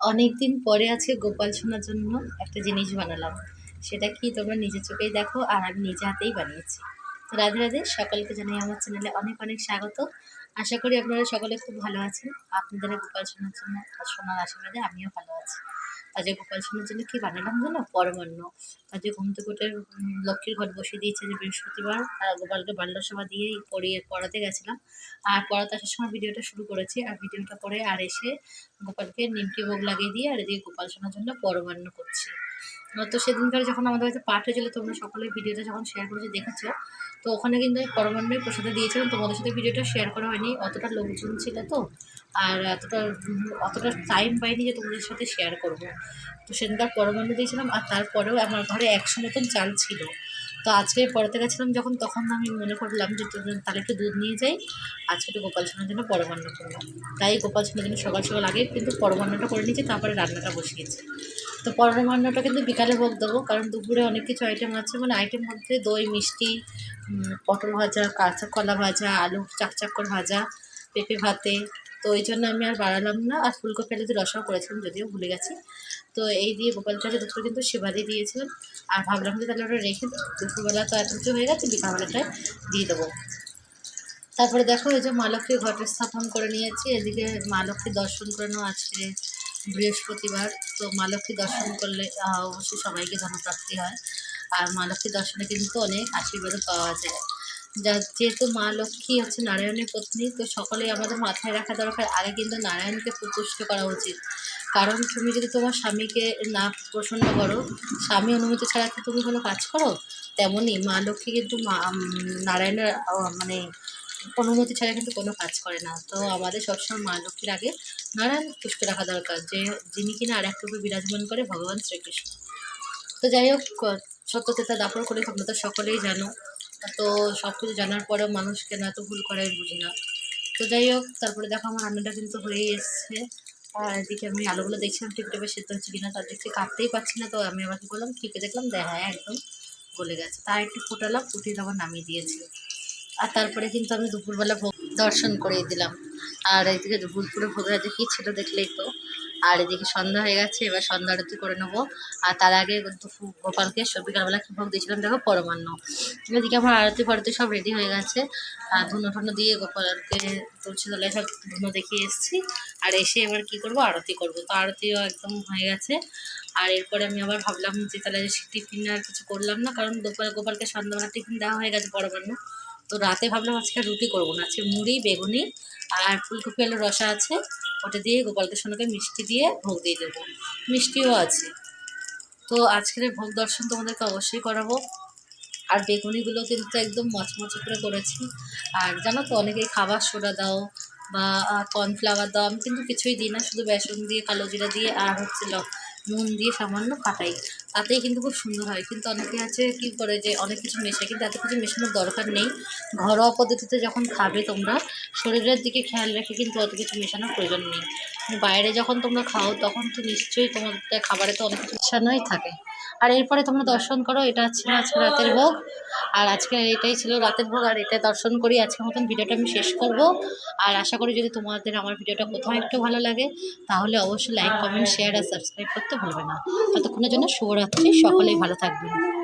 অনেক দিন পরে আছে গোপাল সোনার জন্য একটা জিনিস বানালাম। সেটা কি তোমরা নিজে চোখেই দেখো আর আমি নিজে হাতেই বানিয়েছি। তো রাধে রাধে, সকলকে জানাই আমার চ্যানেলে অনেক অনেক স্বাগত। আশা করি আপনারা সকলে খুব ভালো আছেন। আপনাদের গোপাল সোনার জন্য সোনার আশীর্বাদে আমিও ভালো আছি। আজ এই গোপাল সোনার জন্য কি বানালাম জানো পরমান্ন। আজকে ঘুম থেকে উঠে লক্ষ্মীর ঘর বসিয়ে দিয়েছে যে বৃহস্পতিবার। গোপালকে বাল্যসভা দিয়ে পড়িয়ে, পড়াতে গেছিলাম। আর পড়াতে আসার সময় ভিডিওটা শুরু করেছি। আর ভিডিওটা পরে আর এসে গোপালকে নিমকি ভোগ লাগিয়ে দিয়ে আর এদিকে গোপাল শোনার জন্য পরমান্ন করছি। তো সেদিনকার যখন আমাদের কাছে পাঠ হয়েছিল তোমরা সকলে ভিডিওটা যখন শেয়ার করেছে, দেখেছ? তো ওখানে কিন্তু আমি পরমান্নই প্রসাদে দিয়েছিলাম। তোমাদের সাথে ভিডিওটা শেয়ার করা হয়নি। অতটা লোকজন ছিল তো, আর এতটা, অতটা টাইম পাইনি যে তোমাদের সাথে শেয়ার করব। তো সেদিনকার পরমান্ন দিয়েছিলাম, আর তারপরেও আমার ঘরে একশো মতন চাল ছিল। তো আজকে পড়াতে গেছিলাম যখন, তখন আমি মনে করলাম যে তাহলে একটু দুধ নিয়ে যাই। আজকে একটু গোপাল সোনার জন্য পরমান্ন করব। তাই গোপাল সোনার জন্য সকাল সকাল আগে কিন্তু পরমান্নটা করে নিয়েছি, তারপরে রান্নাটা বসিয়েছি তো পরমান্নটা কিন্তু বিকালে ভোগ দেবো, কারণ দুপুরে অনেক কিছু আইটেম আছে। মানে আইটেম মধ্যে দই, মিষ্টি পটল ভাজা, কাঁচা কলা ভাজা, আলু চাকচাক ভাজা, পেঁপে ভাতে তো ওই জন্য আমি আর বাড়ালাম না। আর ফুলকপি আলু দিয়ে রসাও করেছিলাম, যদিও ভুলে গেছি। তো এই দিয়ে গোপালকে আজকে দুপুরে কিন্তু সেবা দিয়ে দিয়েছিলাম। আর ভাবলাম যে তাহলে ওটা রেখে দুপুরবেলা তো এত হয়ে গেছে, বিকালবেলাটায় দিয়ে দেবো। তারপরে দেখো, এই যে মা লক্ষ্মীর ঘটে স্থাপন করে নিয়েছি। এদিকে মা লক্ষ্মী দর্শন করে নেওয়া আজকে বৃহস্পতিবার। তো মা লক্ষ্মী দর্শন করলে অবশ্যই সবাইকে ধনপ্রাপ্তি হয়। আর মা লক্ষ্মী দর্শনে কিন্তু অনেক আশীর্বাদও পাওয়া যায়। যা, যেহেতু মা লক্ষ্মী হচ্ছে নারায়ণের পত্নী, তো সকলেই আমাদের মাথায় রাখা দরকার আগে কিন্তু নারায়ণকে প্রতুষ্ট করা উচিত। কারণ তুমি যদি তোমার স্বামীকে না প্রসন্ন করো, স্বামী অনুমতি ছাড়া কি তুমি কোনো কাজ করো? তেমনই মা লক্ষ্মী কিন্তু মা নারায়ণের মানে অনুমতি ছাড়া কিন্তু কোনো কাজ করে না। তো আমাদের সবসময় মা লক্ষ্মীর আগে নারায়ণ পুষ্ট রাখা দরকার, যে যিনি কিনা আর এক রূপে বিরাজমান করে ভগবান শ্রীকৃষ্ণ। তো যাই হোক সত্যতেতা দাপড় করে তোমরা তো সকলেই জানো। তো সব কিছু জানার পরেও মানুষ কেন এত ভুল করে আমি বুঝি না। তো যাই হোক, তারপরে দেখো আমার রান্নাটা কিন্তু হয়েই এসছে। আর এদিকে আমি আলুগুলো দেখছিলাম টিপটিপে সেদ্ধ হচ্ছে কিনা তার দেখছি কাটতেই পারছি না তো আমি আবার কী করলাম, টিপে দেখলাম, দেখ হ্যাঁ একদম গলে গেছে। তার একটু ফুটালাম, ফুটিয়ে আবার নামিয়ে দিয়েছি। আর তারপরে কিন্তু আমি দুপুরবেলা ভোগ দর্শন করিয়ে দিলাম। আর এইদিকে দুপুরপুরে ভোগের আজকে কী ছিল দেখলেই তো। আর এদিকে সন্ধ্যা হয়ে গেছে, এবার সন্ধ্যা আরতি করে নেব। আর তার আগে গোপালকে বিকালবেলা কী ভোগ দিয়েছিলাম, দেখো পরমান্ন। এদিকে আমার আরতি ফারতি সব রেডি হয়ে গেছে। আর ধুনো টুনো দিয়ে গোপালকে তুলসী তলায় সব ধুনো দেখিয়ে এসেছি। আর এসে এবার কি করব? আরতি করব। তো আরতিও একদম হয়ে গেছে। আর এরপরে আমি আবার ভাবলাম যে তাহলে টিফিন আর কিছু করলাম না, কারণ দুপুরে গোপালকে সন্ধ্যাবেলা টিফিন দেওয়া হয়ে গেছে পরমান্ন। তো রাতে ভাবলাম আজকে রুটি করব না, আজকে মুড়ি, বেগুনি আর ফুলকপি আলু রসা আছে। ওটা দিয়ে গোপালকে কৃষ্ণকে মিষ্টি দিয়ে ভোগ দিয়ে দেবো। মিষ্টিও আছে। তো আজকের ভোগ দর্শন তোমাদেরকে অবশ্যই করাবো। আর বেগুনিগুলো কিন্তু একদম মচমচ করে করেছি। আর জানো তো, অনেকেই খাবার সোডা দাও বা কর্নফ্লাওয়ার দাও আমি কিন্তু কিছুই দিই না, শুধু বেসন দিয়ে, কালো জিরা দিয়ে আর হচ্ছে নুন দিয়ে সামান্য কাটাই তাতেই কিন্তু খুব সুন্দর হয়। কিন্তু অনেকে আছে কি করে যে, অনেক কিছু মেশায়, কিন্তু এত কিছু মেশানোর দরকার নেই। ঘরোয়া পদ্ধতিতে যখন খাবে তোমরা, শরীরের দিকে খেয়াল রেখে কিন্তু অত কিছু মেশানোর প্রয়োজন নেই। বাইরে যখন তোমরা খাও, তখন তো নিশ্চয়ই তোমাদের খাবারে তো অনেক কিছু মেশানোই থাকে। আর এরপরে তোমরা দর্শন করো, এটা হচ্ছে আজকে রাতের ভোগ। আর আজকে এটাই ছিল রাতের ভোগ আর এটা দর্শন করি আজকের মতন। ভিডিওটা আমি শেষ করব। আর আশা করি যদি তোমাদের আমার ভিডিওটা কোথাও একটু ভালো লাগে, তাহলে অবশ্যই লাইক কমেন্ট শেয়ার আর সাবস্ক্রাইব করতে ভুলবে না। ততক্ষণের জন্য শুভরাত্রি। সকলেই ভালো থাকবেন।